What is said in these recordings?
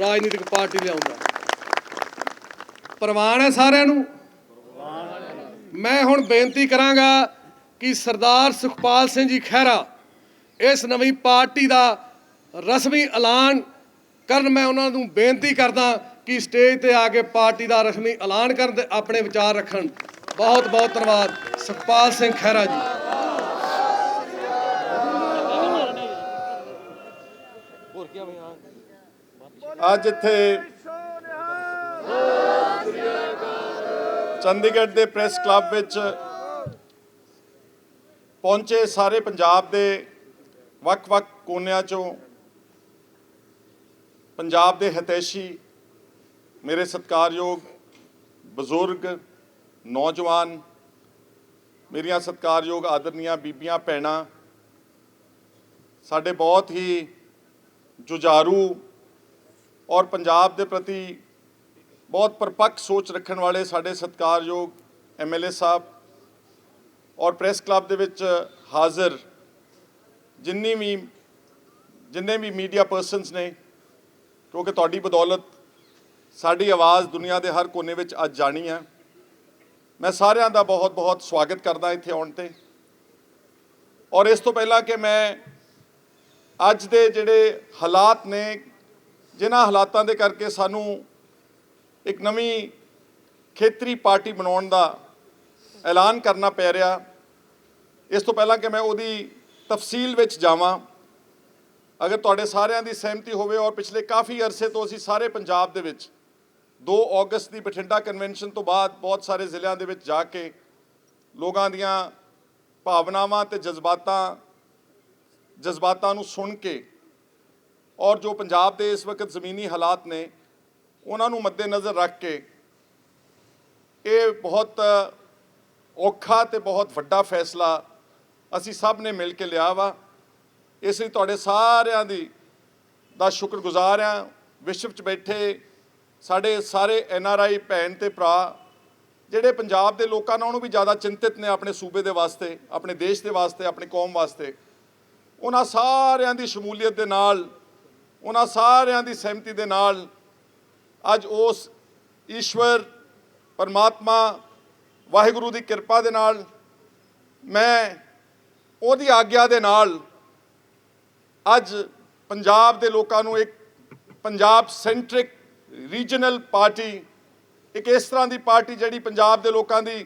ਰਾਜਨੀਤਿਕ ਪਾਰਟੀ ਲਿਆਉਂਦਾ। ਪ੍ਰਵਾਨ ਹੈ ਸਾਰਿਆਂ ਨੂੰ। ਮੈਂ ਹੁਣ ਬੇਨਤੀ ਕਰਾਂਗਾ ਕਿ ਸਰਦਾਰ ਸੁਖਪਾਲ ਸਿੰਘ ਜੀ ਖਹਿਰਾ ਇਸ ਨਵੀਂ ਪਾਰਟੀ ਦਾ ਰਸਮੀ ਐਲਾਨ ਕਰਨ ਮੈਂ ਉਹਨਾਂ ਨੂੰ ਬੇਨਤੀ ਕਰਦਾ ਕਿ ਸਟੇਜ ਤੇ ਆ ਕੇ ਪਾਰਟੀ ਦਾ ਰਸਮੀ ਐਲਾਨ ਕਰਨ ਤੇ ਆਪਣੇ ਵਿਚਾਰ ਰੱਖਣ। ਬਹੁਤ ਬਹੁਤ ਧੰਨਵਾਦ ਸੁਖਪਾਲ ਸਿੰਘ ਖਹਿਰਾ ਜੀ। ਅੱਜ ਇੱਥੇ ਚੰਡੀਗੜ੍ਹ ਦੇ ਪ੍ਰੈਸ ਕਲੱਬ ਵਿੱਚ ਪਹੁੰਚੇ ਸਾਰੇ ਪੰਜਾਬ ਦੇ ਵੱਖ-ਵੱਖ ਕੋਨਿਆਂ ਚੋਂ ਪੰਜਾਬ ਦੇ ਹਿਤੈਸ਼ੀ, ਮੇਰੇ ਸਤਿਕਾਰਯੋਗ ਬਜ਼ੁਰਗ, ਨੌਜਵਾਨ, ਮੇਰੀਆਂ ਸਤਿਕਾਰਯੋਗ ਆਦਰਨੀਆਂ ਬੀਬੀਆਂ, ਭੈਣਾਂ, ਸਾਡੇ ਬਹੁਤ ਹੀ ਜੁਝਾਰੂ ਔਰ ਪੰਜਾਬ ਦੇ ਪ੍ਰਤੀ ਬਹੁਤ ਪਰਪੱਕ ਸੋਚ ਰੱਖਣ ਵਾਲੇ ਸਾਡੇ ਸਤਿਕਾਰਯੋਗ ਐਮਐਲਏ ਸਾਹਿਬ ਔਰ ਪ੍ਰੈਸ ਕਲੱਬ ਦੇ ਵਿੱਚ ਹਾਜ਼ਰ ਜਿੰਨੀ ਵੀ, ਜਿੰਨੇ ਵੀ ਮੀਡੀਆ ਪਰਸਨਸ ਨੇ, ਕਿਉਂਕਿ ਤੁਹਾਡੀ ਬਦੌਲਤ ਸਾਡੀ ਆਵਾਜ਼ ਦੁਨੀਆ ਦੇ ਹਰ ਕੋਨੇ ਵਿੱਚ ਅੱਜ ਜਾਣੀ ਹੈ। ਮੈਂ ਸਾਰਿਆਂ ਦਾ ਬਹੁਤ-ਬਹੁਤ ਸਵਾਗਤ ਕਰਦਾ ਇੱਥੇ ਆਉਣ ਤੇ। ਔਰ ਇਸ ਤੋਂ ਪਹਿਲਾਂ ਕਿ ਮੈਂ ਅੱਜ ਦੇ ਜਿਹੜੇ ਹਾਲਾਤ ਨੇ ਜਿਨ੍ਹਾਂ ਹਾਲਾਤਾਂ ਦੇ ਕਰਕੇ ਸਾਨੂੰ ਇੱਕ ਨਵੀਂ ਖੇਤਰੀ ਪਾਰਟੀ ਬਣਾਉਣ ਦਾ ਐਲਾਨ ਕਰਨਾ ਪੈ ਰਿਹਾ। ਇਸ ਤੋਂ ਪਹਿਲਾਂ ਕਿ ਮੈਂ ਉਹਦੀ ਤਫਸੀਲ ਵਿੱਚ ਜਾਵਾਂ, ਅਗਰ ਤੁਹਾਡੇ ਸਾਰਿਆਂ ਦੀ ਸਹਿਮਤੀ ਹੋਵੇ ਔਰ ਪਿਛਲੇ ਕਾਫੀ ਅਰਸੇ ਤੋਂ ਅਸੀਂ ਸਾਰੇ ਪੰਜਾਬ ਦੇ ਵਿੱਚ 2 ਅਗਸਤ ਦੀ ਬਠਿੰਡਾ ਕਨਵੈਨਸ਼ਨ ਤੋਂ ਬਾਅਦ ਬਹੁਤ ਸਾਰੇ ਜ਼ਿਲ੍ਹਿਆਂ ਦੇ ਵਿੱਚ ਜਾ ਕੇ ਲੋਕਾਂ ਦੀਆਂ ਭਾਵਨਾਵਾਂ ਤੇ ਜਜ਼ਬਾਤਾਂ ਜਜ਼ਬਾਤਾਂ ਨੂੰ ਸੁਣ ਕੇ ਔਰ ਜੋ ਪੰਜਾਬ ਦੇ ਇਸ ਵਕਤ ਜ਼ਮੀਨੀ ਹਾਲਾਤ ਨੇ, ਉਹਨਾਂ ਨੂੰ ਮੱਦੇਨਜ਼ਰ ਰੱਖ ਕੇ ਇਹ ਬਹੁਤ ਔਖਾ ਤੇ ਬਹੁਤ ਵੱਡਾ ਫੈਸਲਾ ਅਸੀਂ ਸਭ ਨੇ ਮਿਲ ਕੇ ਲਿਆ ਵਾ। ਇਸ ਲਈ ਤੁਹਾਡੇ ਸਾਰਿਆਂ ਦੀ ਦਾ ਸ਼ੁਕਰਗੁਜ਼ਾਰ ਹਾਂ। ਵਿਸ਼ਵ 'ਚ ਬੈਠੇ ਸਾਡੇ ਸਾਰੇ ਐਨ ਆਰ ਆਈ ਭੈਣ ਤੇ ਭਰਾ, ਜਿਹੜੇ ਪੰਜਾਬ ਦੇ ਲੋਕਾਂ ਨਾਲੋਂ ਵੀ ਜ਼ਿਆਦਾ ਚਿੰਤਿਤ ਨੇ ਆਪਣੇ ਸੂਬੇ ਦੇ ਵਾਸਤੇ, ਆਪਣੇ ਦੇਸ਼ ਦੇ ਵਾਸਤੇ, ਆਪਣੀ ਕੌਮ ਵਾਸਤੇ, ਉਹਨਾਂ ਸਾਰਿਆਂ ਦੀ ਸ਼ਮੂਲੀਅਤ ਦੇ ਨਾਲ ਉਹਨਾਂ ਸਾਰਿਆਂ ਦੀ ਸਹਿਮਤੀ ਦੇ ਨਾਲ ਅੱਜ ਉਸ ਈਸ਼ਵਰ ਪਰਮਾਤਮਾ ਵਾਹਿਗੁਰੂ ਦੀ ਕਿਰਪਾ ਦੇ ਨਾਲ ਮੈਂ ਉਹਦੀ ਆਗਿਆ ਦੇ ਨਾਲ ਅੱਜ ਪੰਜਾਬ ਦੇ ਲੋਕਾਂ ਨੂੰ ਇੱਕ ਪੰਜਾਬ ਸੈਂਟਰਿਕ ਰੀਜਨਲ ਪਾਰਟੀ, ਇੱਕ ਇਸ ਤਰ੍ਹਾਂ ਦੀ ਪਾਰਟੀ ਜਿਹੜੀ ਪੰਜਾਬ ਦੇ ਲੋਕਾਂ ਦੀ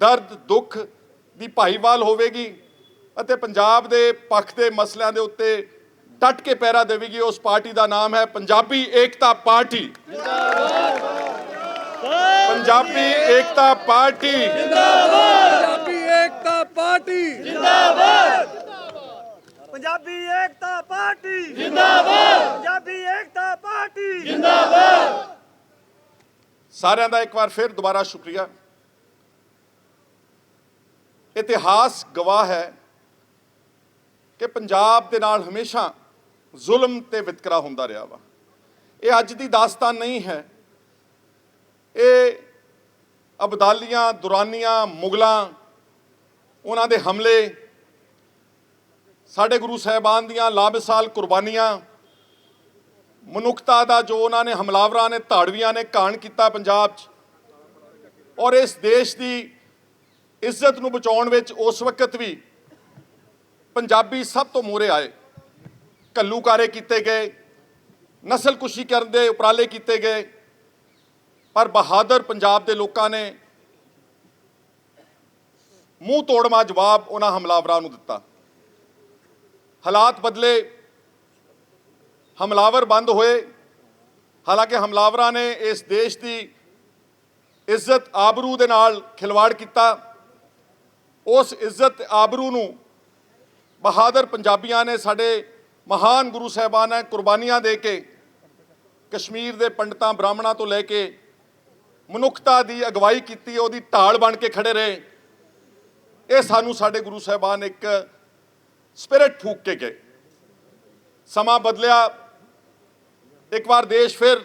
ਦਰਦ, ਦੁੱਖ ਦੀ ਭਾਈਵਾਲ ਹੋਵੇਗੀ ਅਤੇ ਪੰਜਾਬ ਦੇ ਪੱਖ ਦੇ ਮਸਲਿਆਂ ਦੇ ਉੱਤੇ ਡਟ ਕੇ ਪਹਿਰਾ ਦੇਵੇਗੀ ਉਸ ਪਾਰਟੀ ਦਾ ਨਾਮ ਹੈ Punjabi Ekta party. Punjabi Ekta party. Punjabi Ekta party. Punjabi Ekta party. ਜਿੰਦਾਬਾਦ ਪੰਜਾਬੀ ਏਕਤਾ ਪਾਰਟੀ। ਸਾਰਿਆਂ ਦਾ ਇੱਕ ਵਾਰ ਫਿਰ ਦੁਬਾਰਾ ਸ਼ੁਕਰੀਆ। ਇਤਿਹਾਸ ਗਵਾਹ ਹੈ ਕਿ ਪੰਜਾਬ ਦੇ ਨਾਲ ਹਮੇਸ਼ਾ ਜ਼ੁਲਮ ਤੇ ਵਿਤਕਰਾ ਹੁੰਦਾ ਰਿਹਾ ਵਾ। ਇਹ ਅੱਜ ਦੀ ਦਾਸਤਾਨ ਨਹੀਂ ਹੈ। ਇਹ ਅਬਦਾਲੀਆਂ, ਦੁਰਾਨੀਆਂ, ਮੁਗਲਾਂ, ਉਹਨਾਂ ਦੇ ਹਮਲੇ, ਸਾਡੇ ਗੁਰੂ ਸਾਹਿਬਾਨ ਦੀਆਂ ਲਾਬਸਾਲ ਕੁਰਬਾਨੀਆਂ, ਮਨੁੱਖਤਾ ਦਾ ਜੋ ਉਹਨਾਂ ਨੇ ਹਮਲਾਵਰਾਂ ਨੇ, ਧਾੜਵੀਆਂ ਨੇ ਕਾਣ ਕੀਤਾ ਪੰਜਾਬ 'ਚ ਔਰ ਇਸ ਦੇਸ਼ ਦੀ ਇੱਜ਼ਤ ਨੂੰ ਬਚਾਉਣ ਵਿੱਚ ਉਸ ਵਕਤ ਵੀ ਪੰਜਾਬੀ ਸਭ ਤੋਂ ਮੂਹਰੇ ਆਏ। ਕੱਲੂਕਾਰੇ ਕੀਤੇ ਗਏ, ਨਸਲਕੁਸ਼ੀ ਕਰਨ ਦੇ ਉਪਰਾਲੇ ਕੀਤੇ ਗਏ, ਪਰ ਬਹਾਦਰ ਪੰਜਾਬ ਦੇ ਲੋਕਾਂ ਨੇ ਮੂੰਹ ਤੋੜਮਾ ਜਵਾਬ ਉਹਨਾਂ ਹਮਲਾਵਰਾਂ ਨੂੰ ਦਿੱਤਾ। ਹਾਲਾਤ ਬਦਲੇ ਹਮਲਾਵਰ ਬੰਦ ਹੋਏ। ਹਾਲਾਂਕਿ ਹਮਲਾਵਰਾਂ ਨੇ ਇਸ ਦੇਸ਼ ਦੀ ਇੱਜ਼ਤ ਆਬਰੂ ਦੇ ਨਾਲ ਖਿਲਵਾੜ ਕੀਤਾ। ਉਸ ਇੱਜ਼ਤ ਆਬਰੂ ਨੂੰ ਬਹਾਦਰ ਪੰਜਾਬੀਆਂ ਨੇ ਸਾਡੇ ਮਹਾਨ ਗੁਰੂ ਸਾਹਿਬਾਨ ਸਾਹਿਬਾਨਾਂ ਕੁਰਬਾਨੀਆਂ ਦੇ ਕੇ, ਕਸ਼ਮੀਰ ਦੇ ਪੰਡਤਾਂ ਬ੍ਰਾਹਮਣਾਂ ਤੋਂ ਲੈ ਕੇ ਮਨੁੱਖਤਾ ਦੀ ਅਗਵਾਈ ਕੀਤੀ, ਉਹਦੀ ਢਾਲ ਬਣ ਕੇ ਖੜੇ ਰਹੇ। ਇਹ ਸਾਨੂੰ ਸਾਡੇ ਗੁਰੂ ਸਾਹਿਬਾਨ ਇੱਕ ਸਪਿਰਿਟ ਫੂਕ ਕੇ ਗਏ। ਸਮਾਂ ਬਦਲਿਆ, ਇੱਕ ਵਾਰ ਦੇਸ਼ ਫਿਰ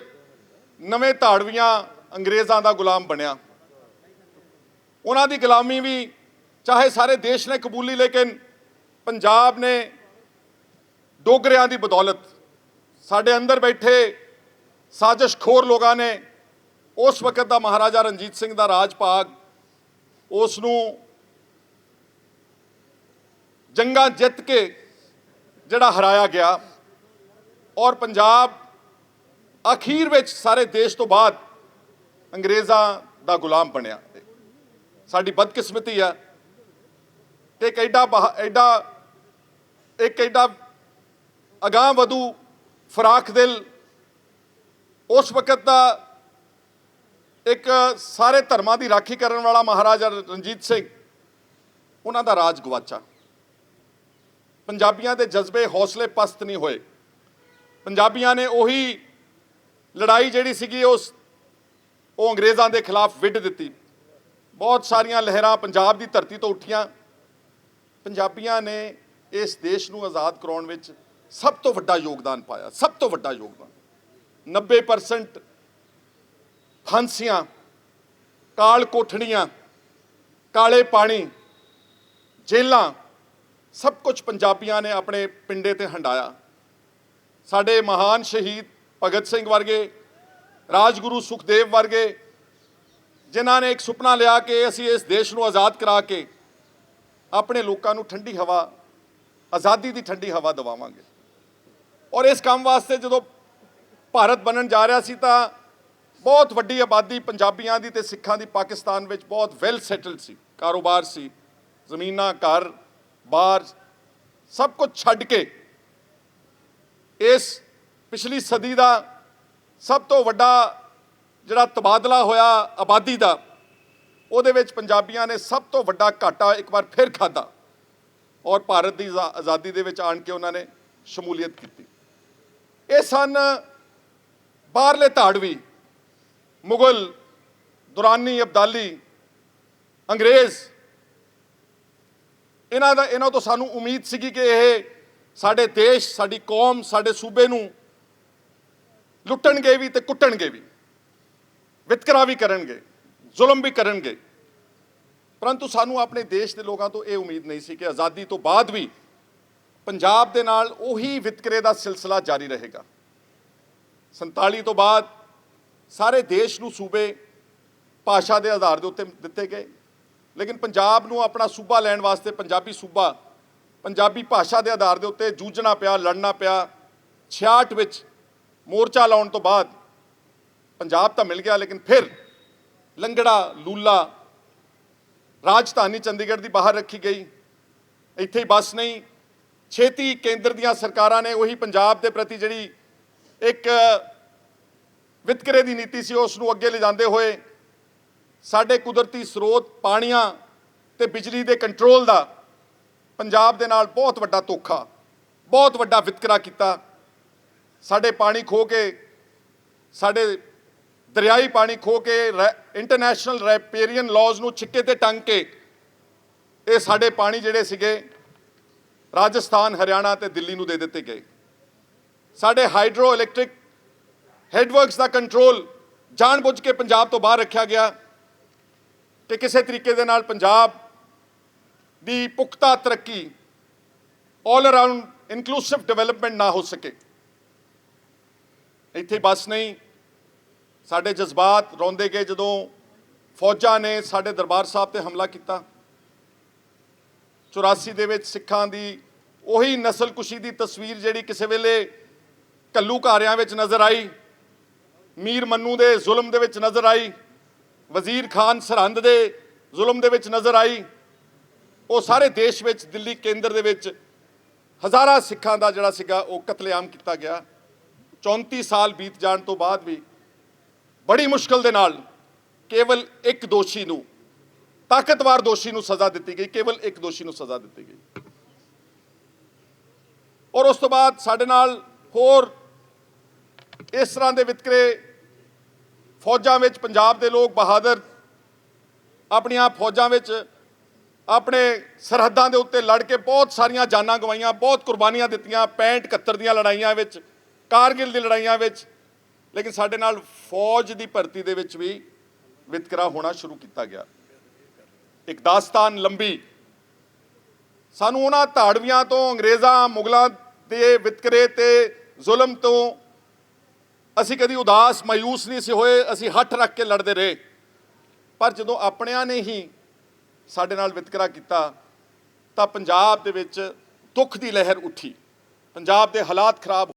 ਨਵੇਂ ਧਾੜਵੀਆਂ ਅੰਗਰੇਜ਼ਾਂ ਦਾ ਗੁਲਾਮ ਬਣਿਆ। ਉਹਨਾਂ ਦੀ ਗੁਲਾਮੀ ਵੀ ਚਾਹੇ ਸਾਰੇ ਦੇਸ਼ ਨੇ ਕਬੂਲੀ, ਲੇਕਿਨ ਪੰਜਾਬ ਨੇ ਡੋਗਰਿਆਂ ਦੀ ਬਦੌਲਤ। ਸਾਡੇ ਅੰਦਰ ਬੈਠੇ ਸਾਜ਼ਿਸ਼ਖੋਰ ਲੋਕਾਂ ਨੇ ਉਸ ਵਕਤ ਦਾ ਮਹਾਰਾਜਾ ਰਣਜੀਤ ਸਿੰਘ ਦਾ ਰਾਜ ਭਾਗ ਉਸ ਨੂੰ ਜੰਗਾਂ ਜਿੱਤ ਕੇ ਜਿਹੜਾ ਹਰਾਇਆ ਗਿਆ ਔਰ ਪੰਜਾਬ ਅਖੀਰ ਵਿੱਚ ਸਾਰੇ ਦੇਸ਼ ਤੋਂ ਬਾਅਦ ਅੰਗਰੇਜ਼ਾਂ ਦਾ ਗੁਲਾਮ ਬਣਿਆ। ਸਾਡੀ ਬਦਕਿਸਮਤੀ ਆ। ਕਿ ਇੱਕ ਐਡਾ ਬਹਾ- ਐਡਾ, ਇੱਕ ਐਡਾ ਅਗਾਂਹ ਵਧੂ ਫਰਾਖ ਦਿਲ, ਉਸ ਵਕਤ ਦਾ ਇੱਕ ਸਾਰੇ ਧਰਮਾਂ ਦੀ ਰਾਖੀ ਕਰਨ ਵਾਲਾ ਮਹਾਰਾਜਾ ਰਣਜੀਤ ਸਿੰਘ, ਉਹਨਾਂ ਦਾ ਰਾਜ ਗਵਾਚਾ। ਪੰਜਾਬੀਆਂ ਦੇ ਜਜ਼ਬੇ ਹੌਸਲੇ ਪਸਤ ਨਹੀਂ ਹੋਏ। ਪੰਜਾਬੀਆਂ ਨੇ ਉਹੀ ਲੜਾਈ ਜਿਹੜੀ ਸੀਗੀ, ਉਸ ਉਹ ਅੰਗਰੇਜ਼ਾਂ ਦੇ ਖਿਲਾਫ ਵਿੱਢ ਦਿੱਤੀ। ਬਹੁਤ ਸਾਰੀਆਂ ਲਹਿਰਾਂ ਪੰਜਾਬ ਦੀ ਧਰਤੀ ਤੋਂ ਉੱਠੀਆਂ। ਪੰਜਾਬੀਆਂ ਨੇ ਇਸ ਦੇਸ਼ ਨੂੰ ਆਜ਼ਾਦ ਕਰਾਉਣ ਵਿੱਚ ਸਭ ਤੋਂ ਵੱਡਾ ਯੋਗਦਾਨ ਪਾਇਆ, ਸਭ ਤੋਂ ਵੱਡਾ ਯੋਗਦਾਨ। 90% ਫਾਂਸੀਆਂ, ਕਾਲ ਕੋਠੜੀਆਂ, ਕਾਲੇ ਪਾਣੀ, ਜੇਲਾਂ, ਸਭ ਕੁਝ ਪੰਜਾਬੀਆਂ ਨੇ ਆਪਣੇ ਪਿੰਡੇ ਤੇ ਹੰਡਾਇਆ। ਸਾਡੇ ਮਹਾਨ ਸ਼ਹੀਦ ਭਗਤ ਸਿੰਘ ਵਰਗੇ, ਰਾਜਗੁਰੂ ਸੁਖਦੇਵ ਵਰਗੇ, ਜਿਨ੍ਹਾਂ ਨੇ ਇੱਕ ਸੁਪਨਾ ਲਿਆ ਕਿ ਅਸੀਂ ਇਸ ਦੇਸ਼ ਨੂੰ ਆਜ਼ਾਦ ਕਰਾ ਕੇ ਆਪਣੇ ਲੋਕਾਂ ਨੂੰ ਠੰਡੀ ਹਵਾ, ਆਜ਼ਾਦੀ ਦੀ ਠੰਡੀ ਹਵਾ ਦਿਵਾਵਾਂਗੇ। ਔਰ ਇਸ ਕੰਮ ਵਾਸਤੇ ਜਦੋਂ ਭਾਰਤ ਬਣਨ ਜਾ ਰਿਹਾ ਸੀ ਤਾਂ ਬਹੁਤ ਵੱਡੀ ਆਬਾਦੀ ਪੰਜਾਬੀਆਂ ਦੀ ਤੇ ਸਿੱਖਾਂ ਦੀ ਪਾਕਿਸਤਾਨ ਵਿੱਚ ਬਹੁਤ ਵੈਲ ਸੈਟਲਡ ਸੀ, ਕਾਰੋਬਾਰ ਸੀ, ਜ਼ਮੀਨਾਂ, ਘਰ, ਬਾਹਰ, ਸਭ ਕੁਝ ਛੱਡ ਕੇ ਇਸ ਪਿਛਲੀ ਸਦੀ ਦਾ ਸਭ ਤੋਂ ਵੱਡਾ ਜਿਹੜਾ ਤਬਾਦਲਾ ਹੋਇਆ ਆਬਾਦੀ ਦਾ, ਉਹਦੇ ਵਿੱਚ ਪੰਜਾਬੀਆਂ ਨੇ ਸਭ ਤੋਂ ਵੱਡਾ ਘਾਟਾ ਇੱਕ ਵਾਰ ਫਿਰ ਖਾਦਾ ਔਰ ਭਾਰਤ ਦੀ ਆਜ਼ਾ- ਆਜ਼ਾਦੀ ਦੇ ਵਿੱਚ ਆਣ ਕੇ ਉਹਨਾਂ ਨੇ ਸ਼ਮੂਲੀਅਤ ਕੀਤੀ। ਇਹ ਸਨ ਬਾਹਰਲੇ ਧਾੜਵੀ, ਮੁਗਲ ਦੁਰਾਨੀ ਅਬਦਾਲੀ, ਅੰਗਰੇਜ਼। ਇਹਨਾਂ ਦਾ ਇਹਨਾਂ ਤੋਂ ਸਾਨੂੰ ਉਮੀਦ ਸੀਗੀ ਕਿ ਇਹ ਸਾਡੇ ਦੇਸ਼, ਸਾਡੀ ਕੌਮ, ਸਾਡੇ ਸੂਬੇ ਨੂੰ ਲੁੱਟਣਗੇ ਵੀ ਤੇ ਕੁੱਟਣਗੇ ਵੀ। ਵਿਤਕਰਾ ਵੀ ਕਰਨਗੇ, ਜ਼ੁਲਮ ਵੀ ਕਰਨਗੇ। ਪਰੰਤੂ ਸਾਨੂੰ ਆਪਣੇ ਦੇਸ਼ ਦੇ ਲੋਕਾਂ ਤੋਂ ਇਹ ਉਮੀਦ ਨਹੀਂ ਸੀ ਕਿ ਆਜ਼ਾਦੀ ਤੋਂ ਬਾਅਦ ਵੀ ਪੰਜਾਬ ਦੇ ਨਾਲ ਉਹੀ ਵਿਤਕਰੇ ਦਾ ਸਿਲਸਿਲਾ ਜਾਰੀ ਰਹੇਗਾ। 47 ਤੋਂ ਬਾਅਦ ਸਾਰੇ ਦੇਸ਼ ਨੂੰ ਸੂਬੇ ਭਾਸ਼ਾ ਦੇ ਆਧਾਰ ਦੇ ਉੱਤੇ ਦਿੱਤੇ ਗਏ। ਲੇਕਿਨ ਪੰਜਾਬ ਨੂੰ ਆਪਣਾ ਸੂਬਾ ਲੈਣ ਵਾਸਤੇ ਪੰਜਾਬੀ ਸੂਬਾ, ਪੰਜਾਬੀ ਭਾਸ਼ਾ ਦੇ ਆਧਾਰ ਦੇ ਉੱਤੇ ਜੂਝਣਾ ਪਿਆ, ਲੜਨਾ ਪਿਆ। 66 ਵਿੱਚ ਮੋਰਚਾ ਲਾਉਣ ਤੋਂ ਬਾਅਦ ਪੰਜਾਬ ਤਾਂ ਮਿਲ ਗਿਆ, ਲੇਕਿਨ ਫਿਰ ਲੰਗੜਾ, ਲੂਲਾ, ਰਾਜਧਾਨੀ ਚੰਡੀਗੜ੍ਹ ਦੀ ਬਾਹਰ ਰੱਖੀ ਗਈ। ਇੱਥੇ ਹੀ ਬਸ ਨਹੀਂ ਛੇਤੀ ਕੇਂਦਰ ਦੀਆਂ ਸਰਕਾਰਾਂ ਨੇ ਉਹੀ ਪੰਜਾਬ ਦੇ ਪ੍ਰਤੀ ਜਿਹੜੀ ਇੱਕ ਵਿਤਕਰੇ ਦੀ ਨੀਤੀ ਸੀ, ਉਸ ਨੂੰ ਅੱਗੇ ਲਿਜਾਂਦੇ ਹੋਏ ਸਾਡੇ ਕੁਦਰਤੀ ਸਰੋਤ ਪਾਣੀਆਂ ਤੇ ਬਿਜਲੀ ਦੇ ਕੰਟਰੋਲ ਦਾ ਪੰਜਾਬ ਦੇ ਨਾਲ ਬਹੁਤ ਵੱਡਾ ਧੋਖਾ, ਬਹੁਤ ਵੱਡਾ ਵਿਤਕਰਾ ਕੀਤਾ। ਸਾਡੇ ਪਾਣੀ ਖੋ ਕੇ, ਸਾਡੇ ਦਰਿਆਈ ਪਾਣੀ ਖੋ ਕੇ ਇੰਟਰਨੈਸ਼ਨਲ ਰੈਪੇਰੀਅਨ ਲਾਜ਼ ਨੂੰ ਛਿੱਕੇ ਤੇ ਟੰਗ ਕੇ ਇਹ ਸਾਡੇ ਪਾਣੀ ਜਿਹੜੇ ਸੀਗੇ ਰਾਜਸਥਾਨ, ਹਰਿਆਣਾ ਤੇ ਦਿੱਲੀ ਨੂੰ ਦੇ ਦਿੱਤੇ ਗਏ। ਸਾਡੇ ਹਾਈਡਰੋ ਇਲੈਕਟ੍ਰਿਕ ਹੈਡਵਰਕਸ ਦਾ ਕੰਟਰੋਲ ਜਾਣਬੁੱਝ ਕੇ ਪੰਜਾਬ ਤੋਂ ਬਾਹਰ ਰੱਖਿਆ ਗਿਆ ਕਿ ਕਿਸੇ ਤਰੀਕੇ ਦੇ ਨਾਲ ਪੰਜਾਬ ਦੀ ਪੁਖਤਾ ਤਰੱਕੀ 올 ਅਰਾਊਂਡ ਇਨਕਲੂਸਿਵ ਡਿਵੈਲਪਮੈਂਟ ਨਾ ਹੋ ਸਕੇ। ਇੱਥੇ ਬਸ ਨਹੀਂ, ਸਾਡੇ ਜਜ਼ਬਾਤ ਰੋਂਦੇ ਗਏ ਜਦੋਂ ਫੌਜਾਂ ਨੇ ਸਾਡੇ ਦਰਬਾਰ ਸਾਹਿਬ ਤੇ ਹਮਲਾ ਕੀਤਾ। 84 ਦੇ ਵਿੱਚ ਸਿੱਖਾਂ ਦੀ ਉਹੀ ਨਸਲਕੁਸ਼ੀ ਦੀ ਤਸਵੀਰ ਜਿਹੜੀ ਕਿਸੇ ਵੇਲੇ ਕੱਲੂ ਘਾਰਿਆਂ ਵਿੱਚ ਨਜ਼ਰ ਆਈ, ਮੀਰ ਮੰਨੂ ਦੇ ਜ਼ੁਲਮ ਦੇ ਵਿੱਚ ਨਜ਼ਰ ਆਈ, ਵਜ਼ੀਰ ਖਾਨ ਸਰਹੰਦ ਦੇ ਜ਼ੁਲਮ ਦੇ ਵਿੱਚ ਨਜ਼ਰ ਆਈ, ਉਹ ਸਾਰੇ ਦੇਸ਼ ਵਿੱਚ, ਦਿੱਲੀ ਕੇਂਦਰ ਦੇ ਵਿੱਚ ਹਜ਼ਾਰਾਂ ਸਿੱਖਾਂ ਦਾ ਜਿਹੜਾ ਸੀਗਾ ਉਹ ਕਤਲੇਆਮ ਕੀਤਾ ਗਿਆ। 34 ਸਾਲ ਬੀਤ ਜਾਣ ਤੋਂ ਬਾਅਦ ਵੀ ਬੜੀ ਮੁਸ਼ਕਲ ਦੇ ਨਾਲ ਕੇਵਲ ਇੱਕ ਦੋਸ਼ੀ ਨੂੰ, ਤਾਕਤਵਰ ਦੋਸ਼ੀ ਨੂੰ ਸਜ਼ਾ ਦਿੱਤੀ ਗਈ, ਕੇਵਲ ਇੱਕ ਦੋਸ਼ੀ ਨੂੰ ਸਜ਼ਾ ਦਿੱਤੀ ਗਈ। ਔਰ ਉਸ ਤੋਂ ਬਾਅਦ ਸਾਡੇ ਨਾਲ ਹੋਰ ਇਸ ਤਰ੍ਹਾਂ ਦੇ ਵਿਤਕਰੇ ਫੌਜਾਂ ਵਿੱਚ ਪੰਜਾਬ ਦੇ ਲੋਕ ਬਹਾਦਰ ਆਪਣੀਆਂ ਫੌਜਾਂ ਵਿੱਚ ਆਪਣੇ ਸਰਹੱਦਾਂ ਦੇ ਉੱਤੇ ਲੜ ਕੇ ਬਹੁਤ ਸਾਰੀਆਂ ਜਾਨਾਂ ਗਵਾਈਆਂ, ਬਹੁਤ ਕੁਰਬਾਨੀਆਂ ਦਿੱਤੀਆਂ 65 71 ਦੀਆਂ ਲੜਾਈਆਂ ਵਿੱਚ, ਕਾਰਗਿਲ ਦੀ ਲੜਾਈਆਂ ਵਿੱਚ। ਲੇਕਿਨ ਸਾਡੇ ਨਾਲ ਫੌਜ ਦੀ ਭਰਤੀ ਦੇ ਵਿੱਚ ਵੀ ਵਿਤਕਰਾ ਹੋਣਾ ਸ਼ੁਰੂ ਕੀਤਾ ਗਿਆ। ਇੱਕ ਦਾਸਤਾਨ ਲੰਬੀ। ਸਾਨੂੰ ਉਹਨਾਂ ਧਾੜਵੀਆਂ ਤੋਂ ਅੰਗਰੇਜ਼ਾਂ, ਮੁਗਲਾਂ ਦੇ ਵਿਤਕਰੇ ਤੇ ਜ਼ੁਲਮ ਤੋਂ ਅਸੀਂ ਕਦੀ ਉਦਾਸ, ਮਾਯੂਸ ਨਹੀਂ ਸੀ ਹੋਏ, ਅਸੀਂ ਹੱਥ ਰੱਖ ਕੇ ਲੜਦੇ ਰਹੇ। ਪਰ ਜਦੋਂ ਆਪਣਿਆਂ ਨੇ ਹੀ ਸਾਡੇ ਨਾਲ ਵਿਤਕਰਾ ਕੀਤਾ, ਤਾਂ ਪੰਜਾਬ ਦੇ ਵਿੱਚ ਦੁੱਖ ਦੀ ਲਹਿਰ ਉੱਠੀ। ਪੰਜਾਬ ਦੇ ਹਾਲਾਤ ਖਰਾਬ